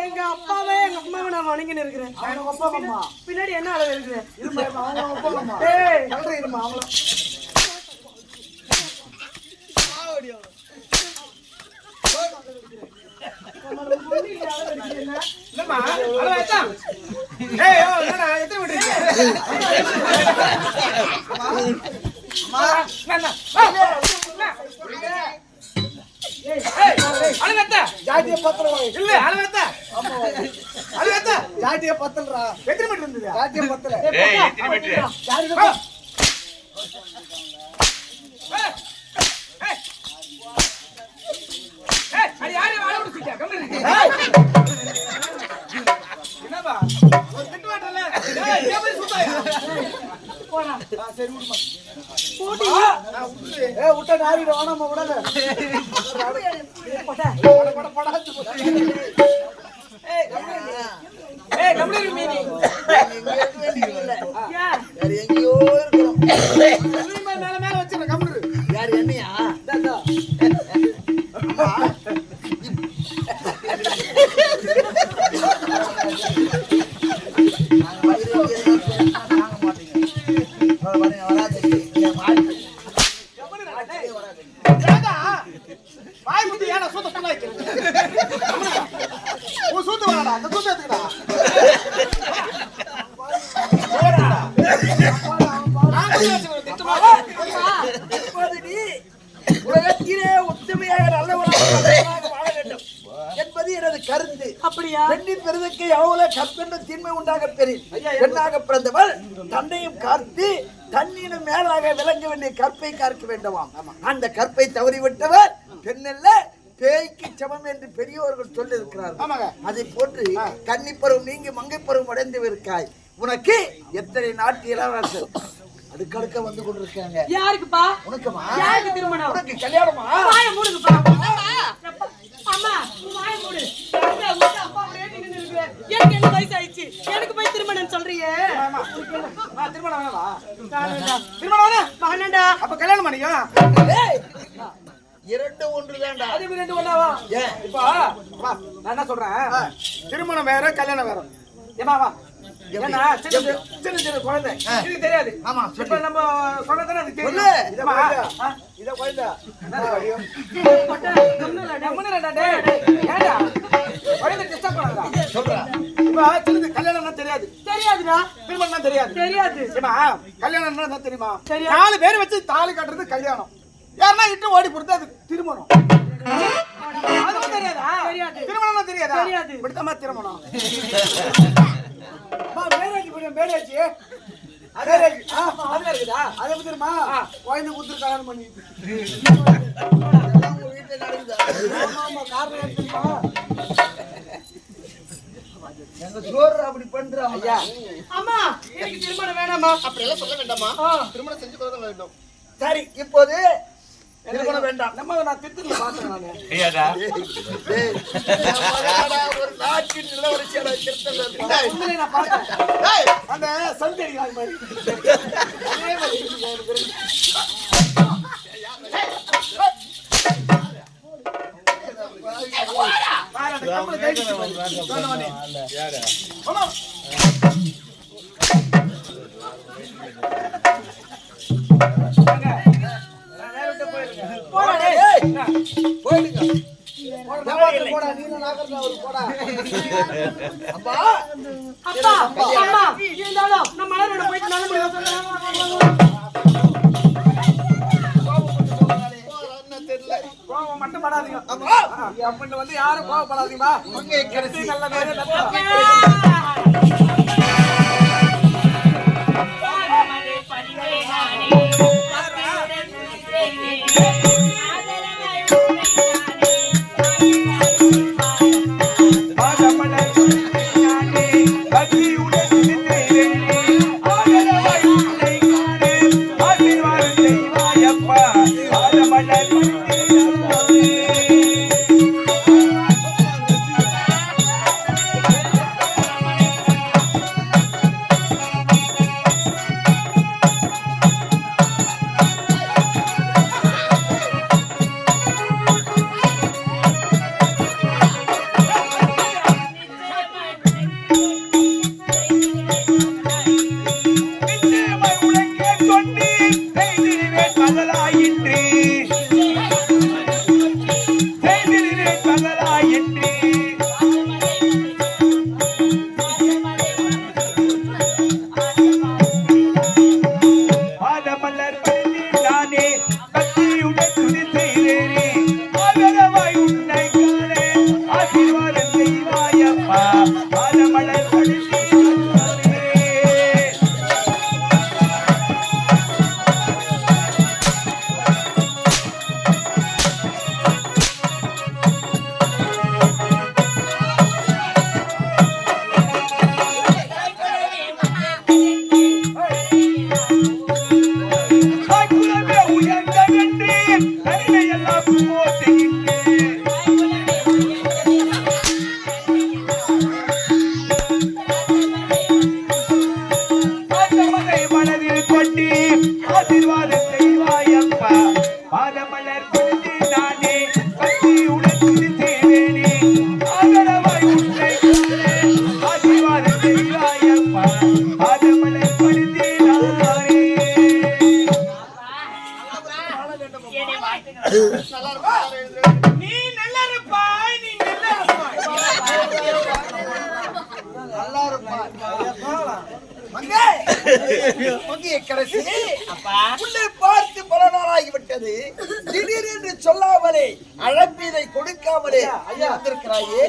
எங்க அப்பாவே எங்க அம்மாவை நான் வணங்கின்னு இருக்கிறேன். அவங்க அப்பா அம்மா பின்னாடி என்ன அளவு இருக்கிறேன் இருமா அவங்க அப்பா அம்மா ஏய். சொல்றேன் இருமா? ஏய், என்னடா, எத்தனை இருக்கு? அம்மா, என்ன, என்ன? ஜாட்டிய பத்தல இல்ல, அளவு எத்தா? ஜாட்டிய பத்தல்றா எத்தனை மீட்டர் இருந்தது? ஜாட்டிய பத்தல ஏய் எத்தனை மீட்டர் ஜாட்டிய அடி யாரு வாழை விட்டு கம்முனு இரு. என்னப்பா ஒரு திட்டு வாட்டல ஏய் இதே மாதிரி சுத்தாயா ஆ, சரி விடுமா நான் விட்டுரு. விட்ட நாரிட வேணாமா விடாத பட, பட, ஏண்டா வாய் முத்தி ஏடா சூத்த வைக்கிறது. உன் அந்த எடுத்துக்கடா. உலகத்திலே நல்லவராக வேண்டும். என்பது எனது கருத்து. அப்படியா? பெண்ணின் பெருதுக்கு எவ்வளவு கற்பென்ற தீன்மை உண்டாக பெரிய பெண்ணாக பிறந்தவள் தன்னையும் காத்து தண்ணீரும் மேலாக விளங்க வேண்டிய கற்பை காக்க வேண்டுமாம். அந்த கற்பை தவறிவிட்டவர் பெண்ணல்ல பேய்க்கு சமம் என்று பெரியோர்கள் சொல்லியிருக்கிறார்கள். அதை போன்று கன்னி பருவம் நீங்கி மங்கை பருவம் அடைந்து இருக்காய் உனக்கு எத்தனை நாட்டு இளவரசர்? அடுக்கடுக்க வந்து கொண்டிருக்காங்க யாருக்குப்பா? உனக்குமா? யாருக்கு திருமணம்? உனக்கு கல்யாணமா? வாய மூடுங்கப்பா. அம்மா வாய மூடு. அப்பா அப்படியே? எனக்கு என்ன வயசு ஆயிடுச்சு எனக்கு போய் திருமணம் வேணாமா திருமணம் வேணாம் வேணாண்டா அப்ப கல்யாணம் பண்ணிக்கோ. இரண்டு ஒன்று தான்டா அதே மாதிரி ரெண்டு ஒண்ணாவா ஏன் இப்போ நான் என்ன சொல்றேன்? திருமணம் வேற கல்யாணம் வேற. ஏமா வா ஏன்னா சின்ன சின்ன குழந்தை. இதுக்கு தெரியாது. ஆமா, இப்ப நம்ம சொன்னதானே சொல்லு. தெரியும். இத. ஆ, இத குழந்தை. கம்முனுடா, இப்ப சின்னது கல்யாணம்னா தெரியாது தெரியாதுடா திருமணம்னா தெரியாது தெரியாது ஏமா கல்யாணம்னா என்ன தெரியுமா தெரியாது. நாலு பேர் வச்சு தாலி கட்டுறது கல்யாணம் யாருன்னா இட்டு ஓடி போறது அது திருமணம் அதுவும் தெரியாதா தெரியாது. திருமணம்னா தெரியாதா தெரியாது. இப்படித்தாம்மா திருமணம் மேரேஜ் பண்ணு, மேரேஜ். ஆ, அதுல இருக்குதா அது எப்படி தெரியுமா? குழந்தை குடுத்துட்டு கல்யாணம் பண்ணி. வீட்டுல நடக்குதா ஆமா, ஆமா, காரணம் தெரியுமா? எங்க சோறு அப்படி பண்றாங்க ஐயா. அம்மா எனக்கு திருமணம் வேணாமா அப்படியெல்லாம் சொல்ல வேண்டாமா. திருமணம் செஞ்சு கொள்ள வேண்டும். சரி இப்போது திருமணம் வேண்டாம். நம்ம நான் திருத்தல பார்த்தேன் நானு. ஒரு நாட்டின் இளவரசியாடா திருத்தல் நான் பார்த்தேன் அந்த சந்தேகி அது மாதிரி அதே மாதிரி இருக்குது எனக்கு தெரிஞ்சு. பாரு, அந்த கம்பளை கழட்டிட்டு போய். சொன்னவனே. ஆமா. வாங்க. நான் வேற விட்டு போயிருங்க. போடா டேய். ஏய், போயிடுங்க. டமாட்டர் போடா, நீனும் நாகரா ஒரு போடா. அப்பா. அப்பா நான் மலரோட போயிட்டு நல்ல முடியும் கோவம் மட்டும் படாதீங்க. அப்படின்னு வந்து யாரும் கடைசி. நல்ல நேரம் நல்ல ஏய் Papo பார்த்து பல நாளாகிவிட்டது. திடீரென்று சொல்லாமலே அழைப்பீதை கொடுக்காமலே ஐயா வந்திருக்கிறாயே.